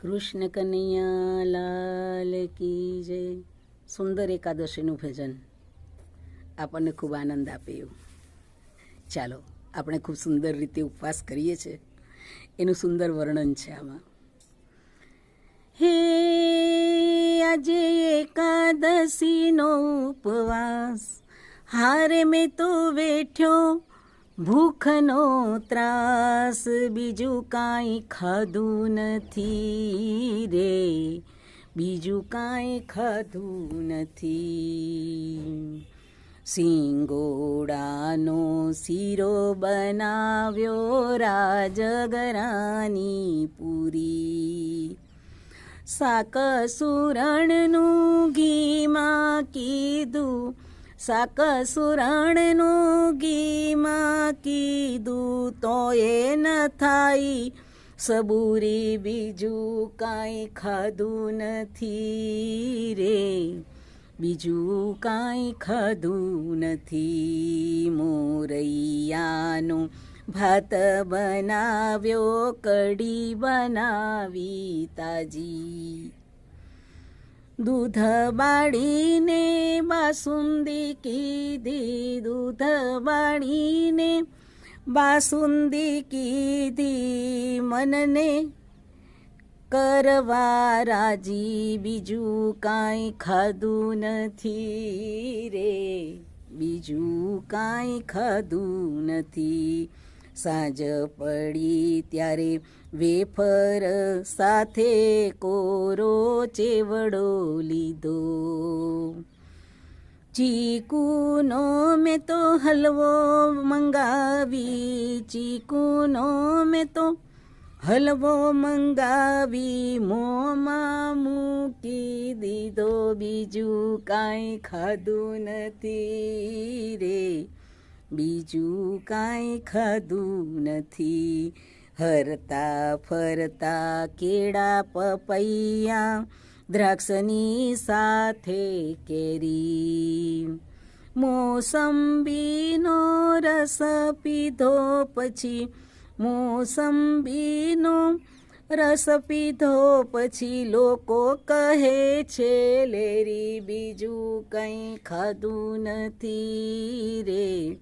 કૃષ્ણ કનૈયા લાલ કી જય. સુંદર એકાદશીનું ભજન. આપણને ખૂબ આનંદ આપે એવું ચાલો, આપણે ખૂબ સુંદર રીતે ઉપવાસ કરીએ છીએ. એનું સુંદર વર્ણન છે આમાં. હે, આજે એકાદશીનો ઉપવાસ. હારે મેં તો વેઠ્યો ભૂખનો ત્રાસ બીજું કાંઈ ખાધું નથી રે. બીજું કાંઈ ખાધું નથી. સિંગોડાનો શીરો બનાવ્યો રાજગરાની પૂરી. સાક સુરણનું ઘીમાં કીધું શાક સુરણનું ગીમાં કીધું તો એ ન થાય. સબૂરી બીજું કાંઈ ખાધું નથી રે. બીજું કાંઈ ખાધું નથી મોરૈયાનું. ભાત બનાવ્યો, કઢી બનાવી તાજી. દૂધ બાળીને બાસુંદી કીધી દૂધ બાળીને બાસુંદી કીધી મનને કરવા રાજી બીજું કાંઈ ખાધું નથી રે. બીજું કાંઈ ખાધું નથી સાંજ પડી ત્યારે વેફર સાથે કોરો ચેવડો લીધો. ચીકુનો મેં તો હલવો મંગાવી, ચીકુનો મેં તો હલવો મંગાવી, મોમાં મૂકી દીધો. બીજું કાંઈ ખાધું નથી રે. બીજું કાંઈ ખાધું નથી. હરતા ફરતા કેળા પપૈયા દ્રાક્ષની સાથે કેરી. મોસંબીનો રસ પીધો પછી, મોસંબીનો રસ પીધો પછી લોકો કહે છે, લેરી બીજું કંઈ ખાધું નથી રે.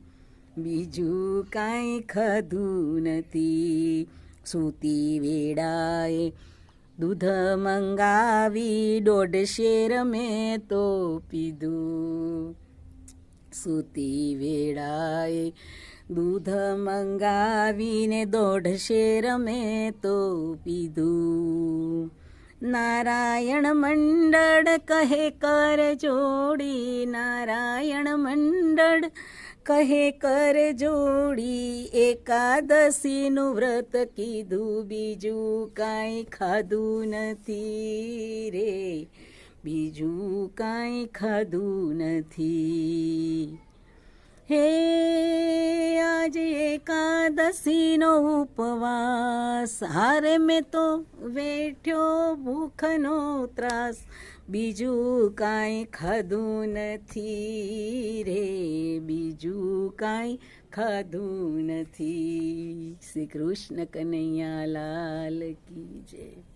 બીજું કાંઈ ખાધું નથી. સૂતી વેડાએ દૂધ મંગાવી, દોઢ શેર મેં તો પીધું. સૂતી વેળાએ દૂધ મંગાવીને, દોઢ શેર મેં તો પીધું. નારાયણ મંડળ કહે, કર જોડી. નારાયણ મંડળ કહે, કર જોડી એકાદશીનું વ્રત કીધું, બીજું કાંઈ ખાધું નથી રે. બીજું કાંઈ ખાધું નથી. હે, આજે એકાદશીનો ઉપવાસ. હારે મેં તો વેઠ્યો ભૂખનો ત્રાસ. બીજું કાંઈ ખાધું નથી રે, બીજું કાંઈ ખાધું નથી. શ્રી કૃષ્ણ કનૈયા લાલ કી જય.